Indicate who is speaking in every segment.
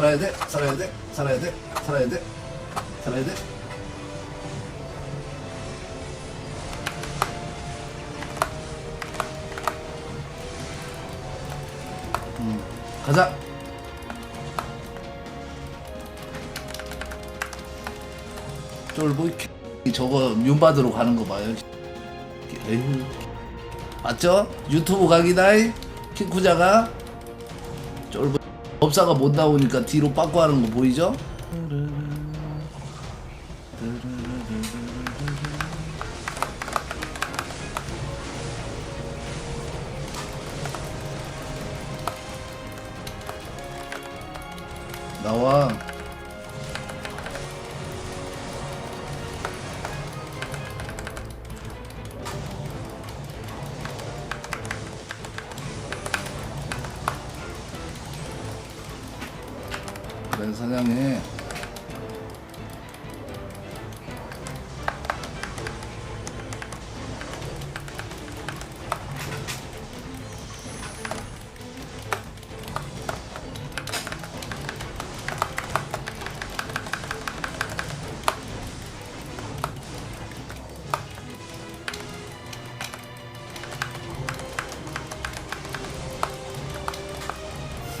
Speaker 1: 살아야 돼 살아야 돼 살아야 돼 살아야 돼 살아야 돼. 음, 가자. 쫄보이 개- 저거 윤받으러 가는 거 봐요. 에휴. 맞죠? 유튜브 각이다이. 킹쿠자가. 쫄보 법사가 못 나오니까 뒤로 빠꾸 하는 거 보이죠? 나와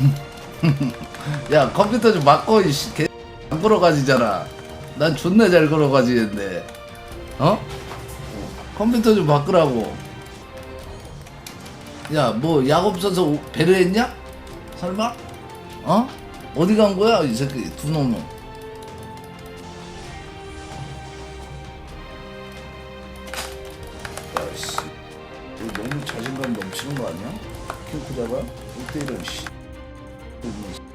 Speaker 1: 야 컴퓨터 좀 바꿔 이씨 개... 안 걸어가지잖아 난 존나 잘 걸어가지는데 어? 컴퓨터 좀 바꾸라고 야뭐약 없어서 오- 배려했냐? 설마? 어? 어디 간 거야 이 새끼 두 놈은 야씨 너무 자신감 넘치는 거 아니야? 킬크 잡아? 어때 이런 씨 이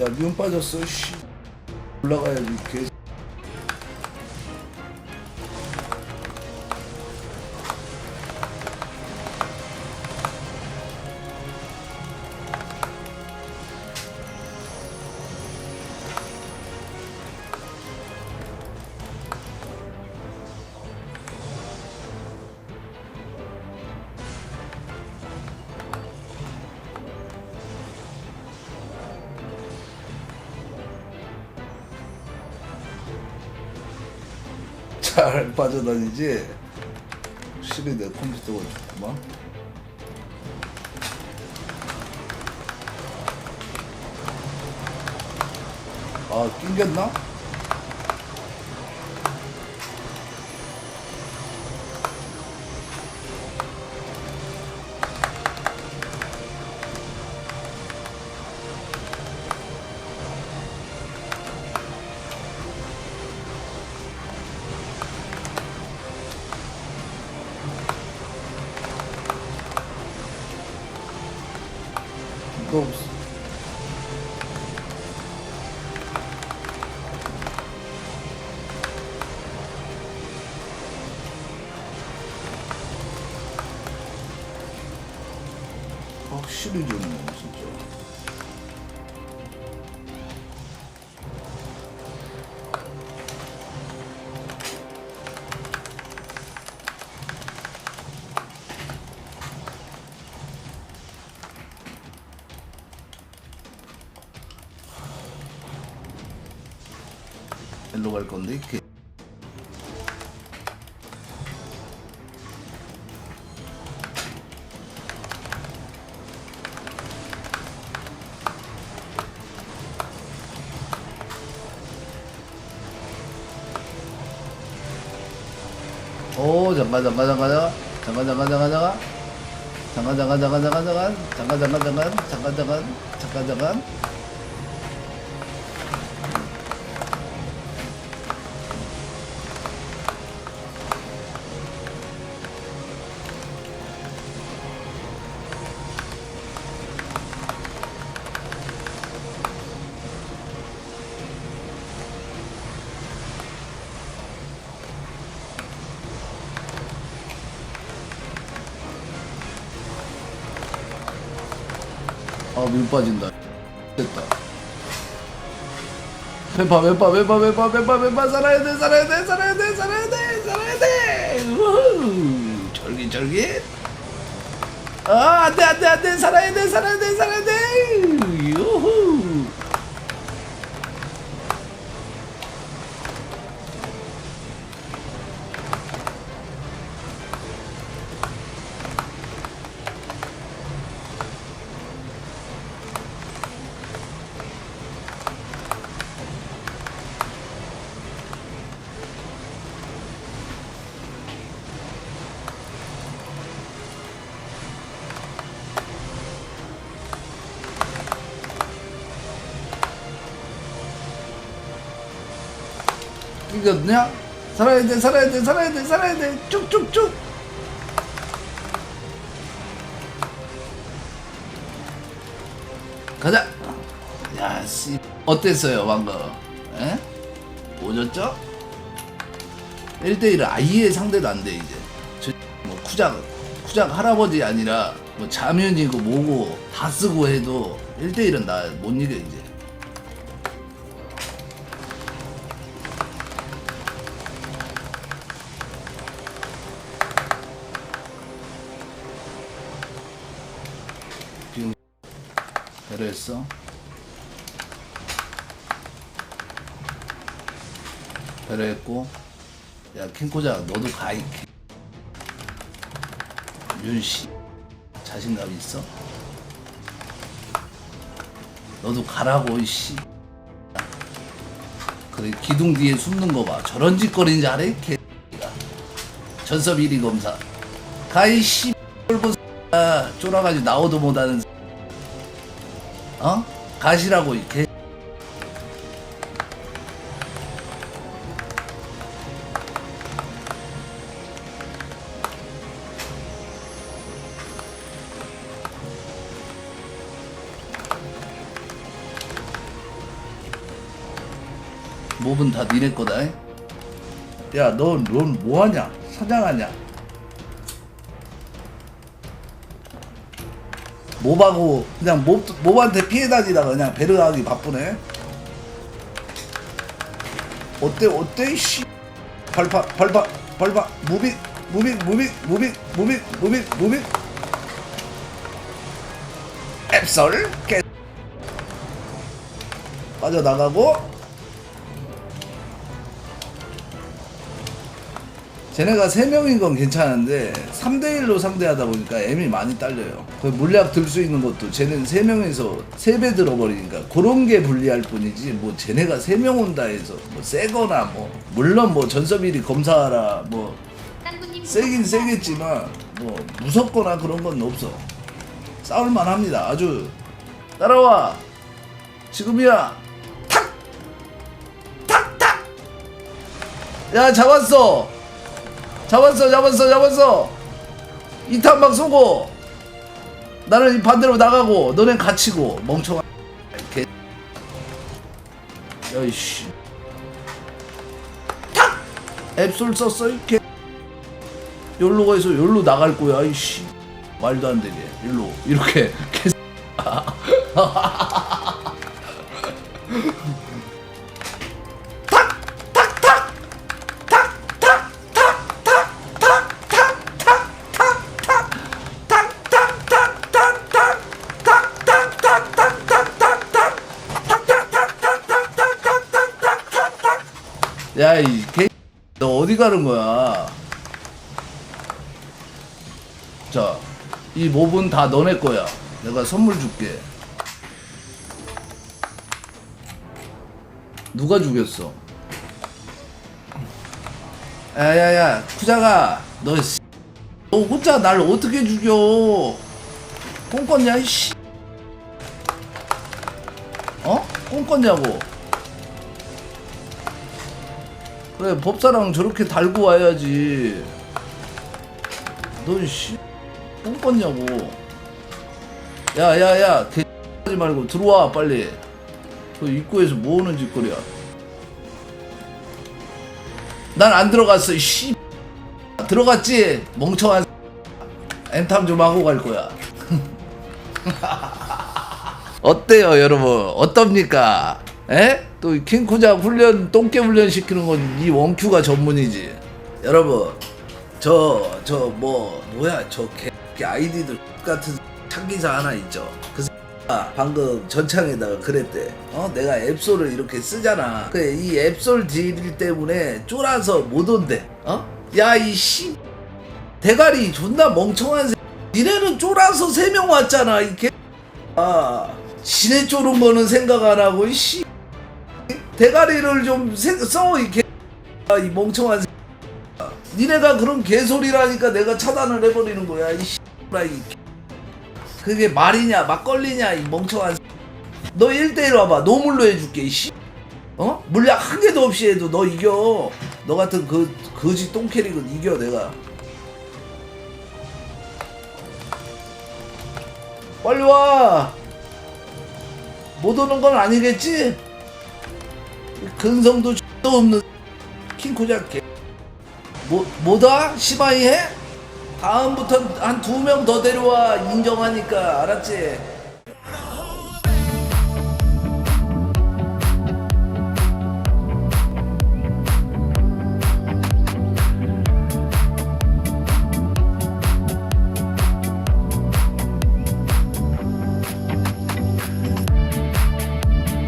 Speaker 1: 야 미움 빠졌어 씨. 올라가야지 개 잘 빠져다니지 확실히 내 컴퓨터가 좋구만 아 낑겼나? 너 일로 갈 건데 이렇게. 오 잠깐 잠깐 잠깐 잠깐. 잠깐 잠깐 잠깐 잠깐. 잠깐 잠깐 잠깐 잠깐 잠깐. 잠깐 잠깐 잠깐. 잠깐 잠깐 잠깐. 밀 빠진다. 됐다. 왼파 왼파 왼파 왼파 왼파 왼파 살아야 돼 살아야 돼 살아야 돼 살아야 돼 살아야 돼! 우후! 쫄깃쫄깃 아 안돼 안돼 안돼 살아야 돼 살아야 돼 살아야 돼! 유후 이거냐? 살아야 돼 살아야 돼 살아야 돼 살아야 돼. 쭉쭉쭉. 가자. 야 씨. 어땠어요 방금 에? 오졌죠? 1대1은 아예 상대도 안 돼 이제. 저, 뭐 쿠작 쿠작 할아버지 아니라 뭐 자면이고 뭐고 다 쓰고 해도 1대1은 나 못 이겨 이제 배려했어? 배려했고 야 킹코자 너도 가이 윤씨 자신감 있어? 너도 가라고 이씨 그래 기둥 뒤에 숨는 거봐 저런 짓거리는 이 개가 전섭 1위 검사 가이 씨 아, 쫄아가지고 나오도 못하는 어? 가시라고 이렇게 몹은 다 니네 거다 잉? 야, 너, 넌 뭐하냐? 사장하냐? 몹하고 그냥 몹, 몹한테 피해 다니다가 그냥 베르하기 바쁘네. 어때 어때 이씨. 발파 발파 발파 무빙 무빙 무빙 무빙 무빙 무빙 무빙. 앱솔 깨. 빠져나가고 쟤네가 3명인 건 괜찮은데 3대1로 상대하다 보니까 M이 많이 딸려요. 그 물약 들 수 있는 것도 쟤는 3명에서 3배 들어버리니까 그런 게 불리할 뿐이지 뭐 쟤네가 3명 온다 해서 뭐 세거나 뭐 물론 뭐 전섭일이 검사하라 뭐 세긴 세겠지만 뭐 무섭거나 그런 건 없어. 싸울만 합니다. 아주 따라와. 지금이야. 탁 탁 탁! 야 잡았어 잡았어 잡았어 잡았어. 이탄막 쏘고 나는 반대로 나가고 너넨 갇히고 멍청한 개. 야이씨. 탁! 앱솔 썼어 이개. 열로 가서 열로 나갈 거야 이씨. 말도 안 되게. 일로 이렇게 개 야 이 개. 너 어디 가는 거야? 자, 이 몹은 다 너네 거야. 내가 선물 줄게. 누가 죽였어? 야야야 쿠자가 너, 씨, 너 혼자 날 어떻게 죽여 꽁꿨냐 이 씨 어? 꽁꿨냐고 그래 법사랑 저렇게 달고 와야지. 넌씨 꽁꿨냐고. 야야야 개 하지 말고 들어와 빨리. 그 입구에서 뭐하는 짓거리야? 난 안 들어갔어 씨. 들어갔지? 멍청한 엔탐 좀 하고 갈 거야. 어때요 여러분? 어떻습니까 에? 또 킹쿠자 훈련 똥개 훈련 시키는 건 이 원큐가 전문이지 여러분 저 저 뭐 뭐야 저 개 아이디들 같은 창기사 하나 있죠 그 아, 방금 전창에다가 그랬대. 어, 내가 앱솔을 이렇게 쓰잖아. 그래, 이 앱솔 딜 때문에 쫄아서 못 온대. 어? 야, 이 씨. 대가리 존나 멍청한 새. 니네는 쫄아서 세 명 왔잖아, 이 개. 아, 지네 쫄은 거는 생각 안 하고, 이 씨. 대가리를 좀 생- 써, 이 개. 아, 이 멍청한 새. 니네가 그런 개소리라니까 내가 차단을 해버리는 거야, 이 씨. 이 개. 그게 말이냐 막걸리냐 이 멍청한 너 1대1 와봐 노물로 해줄게 이 씨 어? 물약 한 개도 없이 해도 너 이겨 너 같은 그 거지 똥캐릭은 이겨 내가 빨리 와 못 오는 건 아니겠지? 근성도 X도 없는 킹코자 개 뭐, 뭐다? 시바이 해? 다음부터 한 두 명 더 데려와 인정하니까 알았지?